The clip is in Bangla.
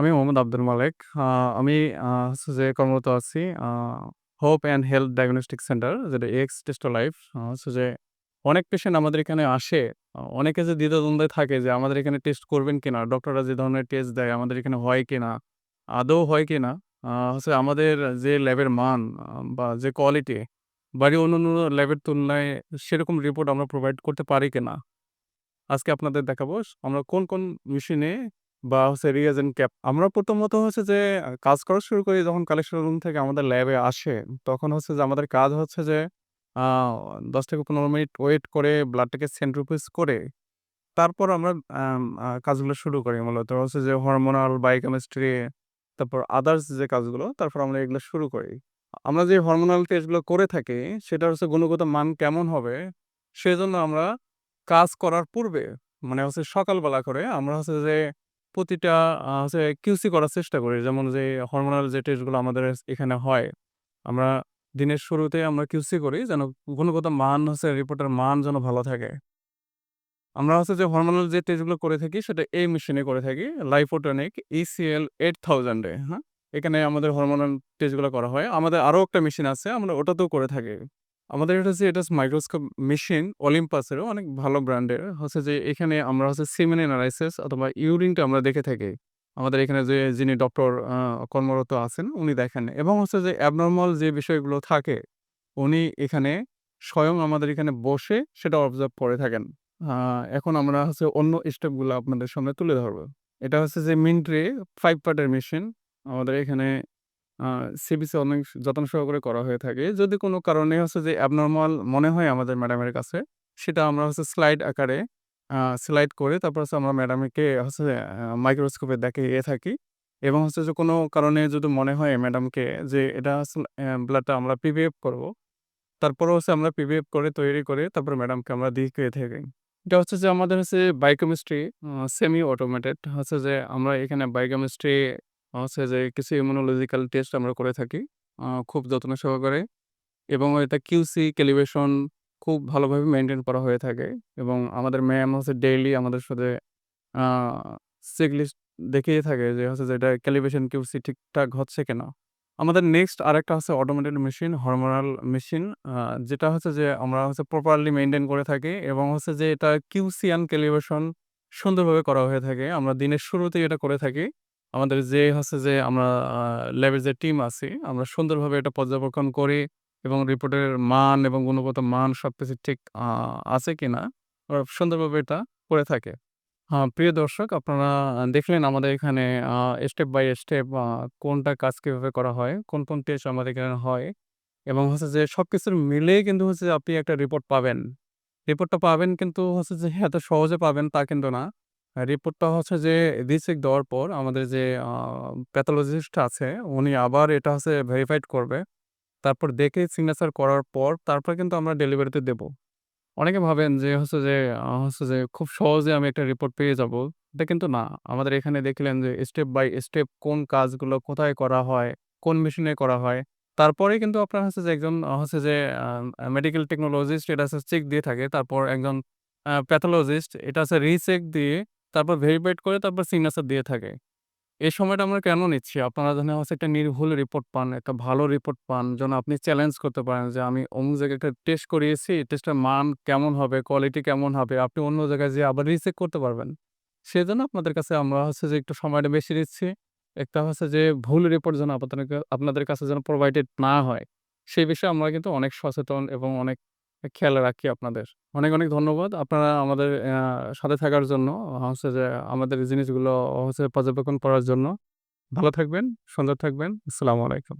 আমি মোহাম্মদ আব্দুল মালেক। আমি হচ্ছে যে কর্মরত আছি hope and health diagnostic centre যেটা এক্স টেস্ট লাইফ। হচ্ছে যে অনেক পেশেন্ট আমাদের এখানে আসে। অনেকে যে দ্বিধাদ্বন্দ্বে থাকে যে আমাদের এখানে টেস্ট করবেন কিনা? ডক্টররা যে ধরনের টেস্ট দেয় আমাদের এখানে হয় কিনা? আদৌ হয় কিনা? হচ্ছে আমাদের যে ল্যাবের মান বা যে কোয়ালিটি বাড়ির অন্যান্য ল্যাবের তুলনায় সেরকম রিপোর্ট আমরা প্রোভাইড করতে পারি কিনা? আজকে আপনাদের দেখাবো আমরা কোন, কোন মেশিনে বা হচ্ছে রিএজেন্ট ক্যাপ আমরা প্রথমত হচ্ছে যে কাজ করা শুরু করি যখন কালেকশন রুম থেকে আমাদের ল্যাবে আসে, তখন হচ্ছে যে আমাদের কাজ হচ্ছে যে ১০ থেকে ১৫ মিনিট ওয়েট করে ব্লাডটাকে সেন্ট্রিফিউজ করে। তারপর আমরা কাজগুলো শুরু করি মূলত। হচ্ছে যে হরমোনাল, বায়োকেমিস্ট্রি তারপর আদার্স যে কাজগুলো তারপর আমরা এগুলো শুরু করি। আমরা যে হরমোনাল টেস্টগুলো করে থাকি সেটা হচ্ছে গুণগত মান কেমন হবে সেজন্য আমরা কাজ করার পূর্বে মানে হচ্ছে সকালবেলা করে আমরা হচ্ছে যে প্রতিটা হচ্ছে কিউসি করার চেষ্টা করি। যেমন যে হরমোনাল যে টেস্টগুলো আমাদের এখানে হয়, আমরা দিনের শুরুতে আমরা কিউসি করি যেন গুণগত মান হচ্ছে রিপোর্টের মান যেন ভালো থাকে। আমরা হচ্ছে যে হরমোনাল যে টেস্টগুলো করে থাকি সেটা এই মেশিনে করে থাকি। লাইফোটনিক ECL 8000 এ, হ্যাঁ? এখানে আমাদের হরমোনাল টেস্টগুলো করা হয়। আমাদের আরও একটা মেশিন আছে আমরা ওটাতেও করে থাকি। আমাদের এটা হচ্ছে এটা মাইক্রোস্কোপ মেশিন অলিম্পাসেরও অনেক ভালো ব্র্যান্ডের। হচ্ছে যে, এখানে আমরা হচ্ছে সিমেন এনালাইসিস অথবা ইউরিনটা আমরা দেখে থাকি। আমাদের এখানে যে, যিনি ডক্টর কর্মরত আছেন, উনি দেখেন এবং হচ্ছে যে অ্যাবনরমাল যে, বিষয়গুলো থাকে, উনি এখানে স্বয়ং আমাদের এখানে বসে সেটা অবজার্ভ করে থাকেন। এখন আমরা হচ্ছে অন্য স্টেপগুলো আপনাদের সামনে তুলে ধরব। এটা হচ্ছে যে মিন্ট্রি ফাইভ পার্টের মেশিন। আমাদের এখানে সিবিসি অনেক যত্ন সহকারে করা হয়ে থাকে। যদি কোনো কারণে হচ্ছে যে অ্যাবনরমাল মনে হয় আমাদের ম্যাডামের কাছে, সেটা আমরা হচ্ছে স্লাইড আকারে স্লাইড করে তারপর হচ্ছে আমরা ম্যাডামকে হচ্ছে মাইক্রোস্কোপে দেখিয়ে থাকি এবং হচ্ছে যে কোনো কারণে যদি মনে হয় ম্যাডামকে যে এটা ব্লাডটা আমরা পিভিএফ করব। তারপরেও হচ্ছে আমরা পিভিএফ করে তৈরি করে তারপর ম্যাডামকে আমরা দেখিয়ে থাকি। এটা হচ্ছে যে আমাদের হচ্ছে বায়োকেমিস্ট্রি সেমি অটোমেটেড হচ্ছে যে আমরা এখানে বায়োকেমিস্ট্রি হচ্ছে যে, কিছু ইমিউনোলজিক্যাল টেস্ট আমরা করে থাকি। খুব যত্ন সহকারে এবং এটা কিউসি ক্যালিব্রেশন খুব ভালোভাবে মেনটেন করা হয়ে থাকে এবং আমাদের ম্যাম হচ্ছে ডেইলি আমাদের সাথে, আ চেক লিস্ট দেখিয়ে থাকে যে, হচ্ছে যে, এটা ক্যালিব্রেশন কিউসি ঠিকঠাক হচ্ছে কিনা। আমাদের নেক্সট আরেকটা হচ্ছে অটোমেটেড মেশিন হরমোনাল মেশিন যেটা হচ্ছে যে, আমরা হচ্ছে প্রপারলি মেনটেন করে থাকি এবং হচ্ছে যে, এটা কিউসি অ্যান্ড ক্যালিব্রেশন সুন্দরভাবে করা হয়ে থাকে। আমরা দিনের শুরুতেই এটা করে থাকি। আমাদের যে হচ্ছে যে আমরা ল্যাবের যে টিম আছি আমরা সুন্দরভাবে এটা পর্যবেক্ষণ করি এবং রিপোর্টের মান এবং গুণগত মান সবকিছু ঠিক আছে কিনা ওরা সুন্দরভাবে এটা করে থাকে। প্রিয় দর্শক আপনারা দেখলেন আমাদের এখানে স্টেপ বাই স্টেপ কোনটা কাজ কীভাবে করা হয়, কোন, কোন টেস্ট আমাদের এখানে হয় এবং হচ্ছে যে সবকিছু মিলেই কিন্তু হচ্ছে আপনি একটা রিপোর্ট পাবেন। রিপোর্টটা পাবেন কিন্তু হচ্ছে যে এত সহজে পাবেন তা কিন্তু না। রিপোর্টটা হচ্ছে যে রিচেক দেওয়ার পর আমাদের যে প্যাথোলজিস্ট আছে উনি আবার এটা হচ্ছে ভেরিফাইড করবে। তারপর দেখে সিগনেচার করার পর তারপর কিন্তু আমরা ডেলিভারিতে দেব। অনেকে ভাবেন যে হচ্ছে যে হচ্ছে যে খুব সহজে আমি একটা রিপোর্ট পেয়ে যাব। এটা কিন্তু না। আমাদের এখানে দেখলেন যে স্টেপ বাই স্টেপ কোন কাজগুলো কোথায় করা হয়, কোন মেশিনে করা হয়। তারপরেই কিন্তু আপনার হচ্ছে যে একজন হচ্ছে যে মেডিকেল টেকনোলজিস্ট এটা হচ্ছে চেক দিয়ে থাকে। তারপর একজন প্যাথোলজিস্ট এটা হচ্ছে রিচেক দিয়ে তারপর ভেরিফাইড করে তারপর সিগনেচার দিয়ে থাকে। এই সময়টা আমরা কেন নিচ্ছি? আপনারা যেন হচ্ছে একটা নির্ভুল রিপোর্ট পান, একটা ভালো রিপোর্ট পান যেন আপনি চ্যালেঞ্জ করতে পারেন যে আমি অমুক জায়গায় একটা টেস্ট করিয়েছি, টেস্টের মান কেমন হবে, কোয়ালিটি কেমন হবে? আপনি অন্য জায়গায় যেয়ে আবার রিচেক করতে পারবেন। সেজন্য আপনাদের কাছে আমরা হচ্ছে যে একটু সময়টা বেশি নিচ্ছি। একটা হচ্ছে যে ভুল রিপোর্ট যেন আপনাদের আপনাদের কাছে যেন প্রোভাইডেড না হয়। সেই বিষয়ে আমরা কিন্তু অনেক সচেতন এবং অনেক খেয়াল রাখি আপনাদের। অনেক, অনেক ধন্যবাদ আপনারা আমাদের সাথে থাকার জন্য হচ্ছে যে আমাদের জিনিসগুলো হচ্ছে পর্যবেক্ষণ করার জন্য। ভালো থাকবেন, সুন্দর থাকবেন। আসসালামু আলাইকুম।